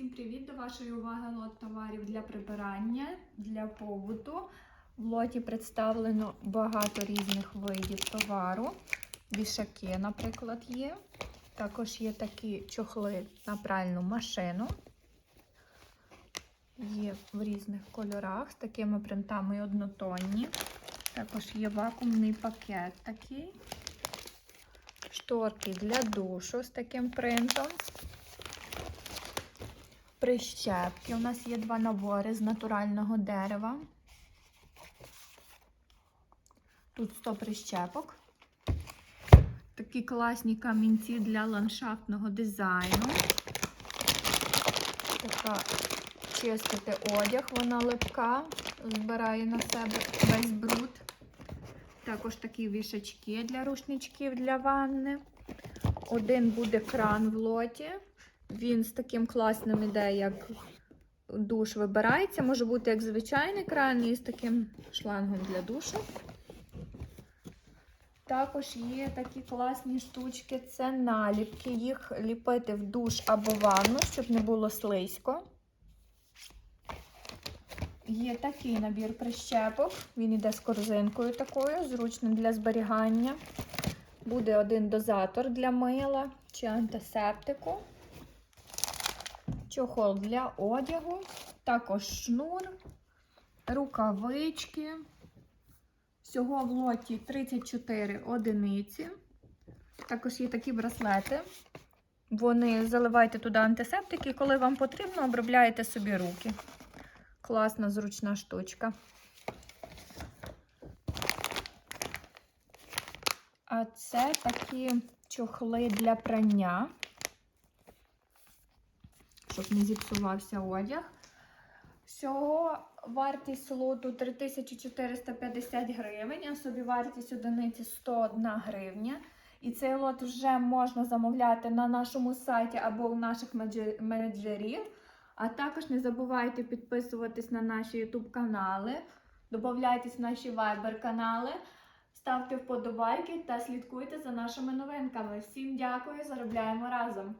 Всім привіт! До вашої уваги лот товарів для прибирання, для побуту. В лоті представлено багато різних видів товару. Вішаки, наприклад, є. Також є такі чохли на пральну машину. Є в різних кольорах з такими принтами однотонні. Також є вакуумний пакет такий. Шторки для душу з таким принтом. Прищепки. У нас є два набори з натурального дерева. Тут 100 прищепок. Такі класні камінці для ландшафтного дизайну. Така чистити одяг, вона липка, збирає на себе весь бруд. Також такі вішачки для рушничків для ванни. Один буде кран в лоті. Він з таким класним іде, як душ вибирається. Може бути як звичайний кран і з таким шлангом для душу. Також є такі класні штучки, це наліпки. Їх ліпити в душ або ванну, щоб не було слизько. Є такий набір прищепок. Він йде з корзинкою такою, зручним для зберігання. Буде один дозатор для мила чи антисептику. Чохол для одягу, також шнур, рукавички. Всього в лоті 34 одиниці. Також є такі браслети. Вони заливайте туди антисептики, коли вам потрібно, обробляєте собі руки. Класна, зручна штучка. А це такі чохли для прання, щоб не зіпсувався одяг. Всього вартість лоту 3450 гривень, а собі вартість одиниці 101 гривня. І цей лот вже можна замовляти на нашому сайті або у наших менеджерів. А також не забувайте підписуватись на наші YouTube канали, додавайтесь в наші Viber канали, ставте вподобайки та слідкуйте за нашими новинками. Всім дякую, заробляємо разом!